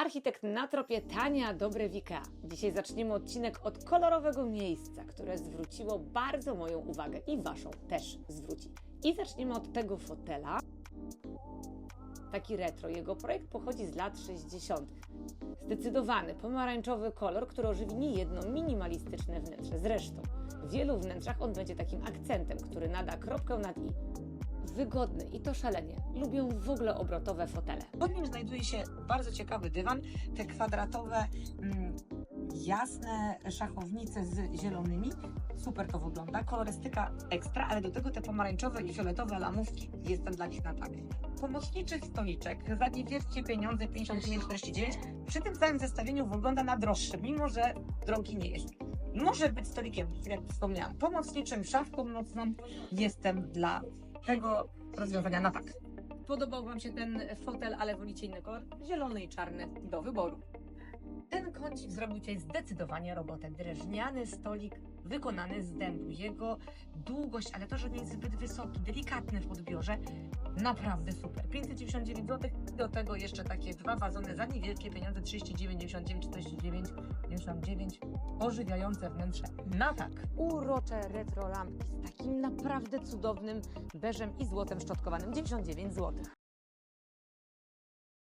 Architekt na tropie Tania Dobrewika. Dzisiaj zaczniemy odcinek od kolorowego miejsca, które zwróciło bardzo moją uwagę i Waszą też zwróci. I zaczniemy od tego fotela. Taki retro. Jego projekt pochodzi z lat 60. Zdecydowany pomarańczowy kolor, który ożywi niejedno minimalistyczne wnętrze. Zresztą w wielu wnętrzach on będzie takim akcentem, który nada kropkę nad i. Wygodny i to szalenie. Lubię w ogóle obrotowe fotele. Pod nim znajduje się bardzo ciekawy dywan, te kwadratowe, mm, jasne szachownice z zielonymi. Super to wygląda. Kolorystyka ekstra, ale do tego te pomarańczowe i fioletowe lamówki. Jestem dla nich na tak. Pomocniczy stoliczek za niewielkie pieniądze 59,49. Przy tym całym zestawieniu wygląda na droższy, mimo że drogi nie jest. Może być stolikiem, jak wspomniałam, pomocniczym, szafką nocną. Jestem dla tego rozwiązania na tak. Podobał Wam się ten fotel, ale wolicie inny kolor? Zielony i czarny do wyboru. Ten kącik zrobił dzisiaj zdecydowanie robotę. Drewniany stolik wykonany z dębu. Jego długość, ale to, że nie jest zbyt wysoki, delikatny w odbiorze, naprawdę super. 599 zł. Do tego jeszcze takie dwa wazony za niewielkie pieniądze, 39,99 czy 49,99. Ożywiające wnętrze na tak. Urocze retro lampki z takim naprawdę cudownym beżem i złotem szczotkowanym 99 zł.